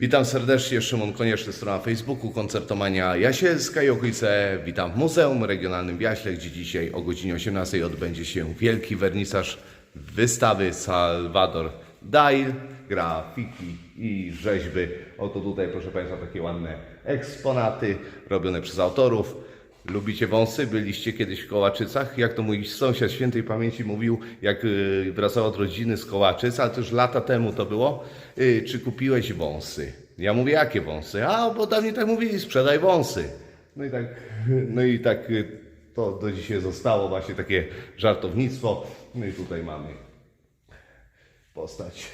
Witam serdecznie, Szymon Konieczny, strona Facebooku, koncertomania Jasielska i okolice. Witam w Muzeum Regionalnym w Jaśle, gdzie dzisiaj o godzinie 18 odbędzie się wielki wernisaż wystawy Salvador Dali, grafiki i rzeźby. Oto tutaj, proszę Państwa, takie ładne eksponaty robione przez autorów. Lubicie wąsy? Byliście kiedyś w Kołaczycach? Jak to mój sąsiad świętej pamięci mówił, jak y, wracał od rodziny z Kołaczyc, ale to już lata temu to było, y, czy kupiłeś wąsy? Ja mówię, jakie wąsy? A, bo dawniej tak mówili, sprzedaj wąsy. No i tak, no i tak y, to do dzisiaj zostało właśnie takie żartownictwo. No i tutaj mamy postać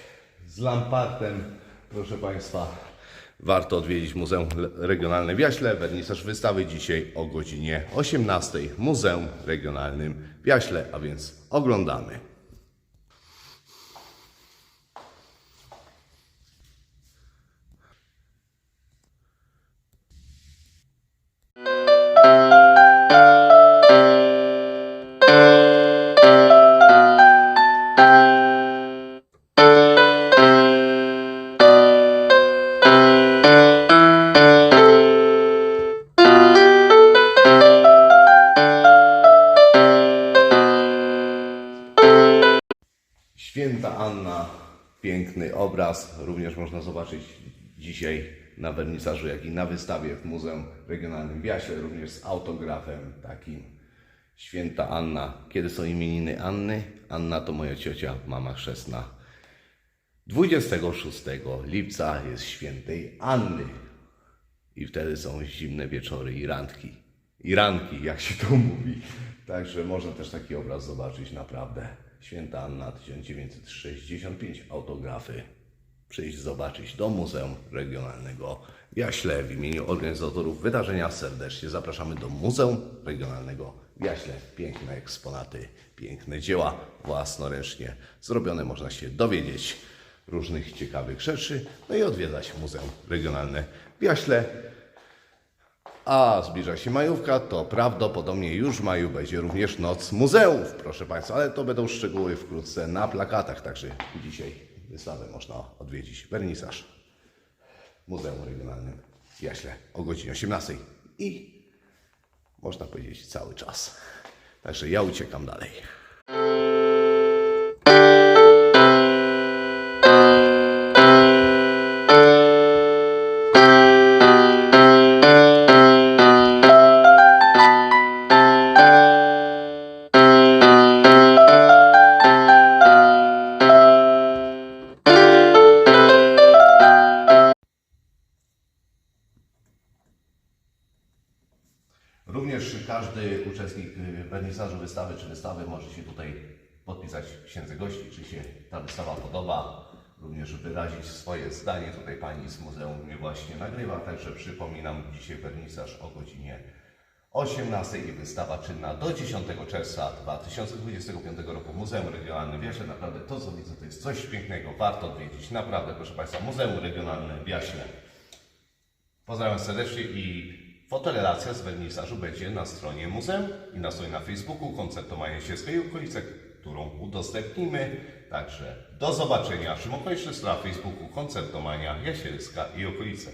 z lampartem, proszę Państwa. Warto odwiedzić Muzeum Regionalne w Jaśle. Wernisaż wystawy dzisiaj o godzinie 18 w Muzeum Regionalnym w Jaśle, a więc oglądamy. Święta Anna, piękny obraz, również można zobaczyć dzisiaj na wernisażu, jak i na wystawie w Muzeum Regionalnym w Jaśle, również z autografem takim. Święta Anna. Kiedy są imieniny Anny? Anna to moja ciocia, mama chrzestna. 26 lipca jest świętej Anny. I wtedy są zimne wieczory i randki. I ranki, jak się to mówi. Także można też taki obraz zobaczyć, naprawdę. Święta Anna 1965, autografy. Przyjść zobaczyć do Muzeum Regionalnego w Jaśle. W imieniu organizatorów wydarzenia serdecznie zapraszamy do Muzeum Regionalnego w Jaśle. Piękne eksponaty, piękne dzieła własnoręcznie zrobione. Można się dowiedzieć różnych ciekawych rzeczy, no i odwiedzać Muzeum Regionalne w Jaśle. A zbliża się majówka, to prawdopodobnie już w maju będzie również Noc Muzeów, proszę Państwa, ale to będą szczegóły wkrótce na plakatach, także dzisiaj wystawę można odwiedzić. Wernisaż Muzeum Regionalnym w Jaśle o godzinie 18 i można powiedzieć cały czas. Także ja uciekam dalej. Również każdy uczestnik y, wernisażu wystawy czy wystawy może się tutaj podpisać w księdze gości, czy się ta wystawa podoba. Również wyrazić swoje zdanie. Tutaj pani z muzeum mnie właśnie nagrywa, także przypominam dzisiaj wernisaż o godzinie 18 i wystawa czynna do 10 czerwca 2025 roku w Muzeum Regionalnym w Jaśle. Naprawdę to co widzę to jest coś pięknego, warto odwiedzić. Naprawdę proszę Państwa, Muzeum Regionalne w Jaśle. Pozdrawiam serdecznie i fotorelacja z wernisażu będzie na stronie muzeum i na stronie na Facebooku Koncertomania Sielska i okolice, którą udostępnimy. Także do zobaczenia. Szymon Konieczny, strona Facebooku Koncertomania Jasielska i okolice.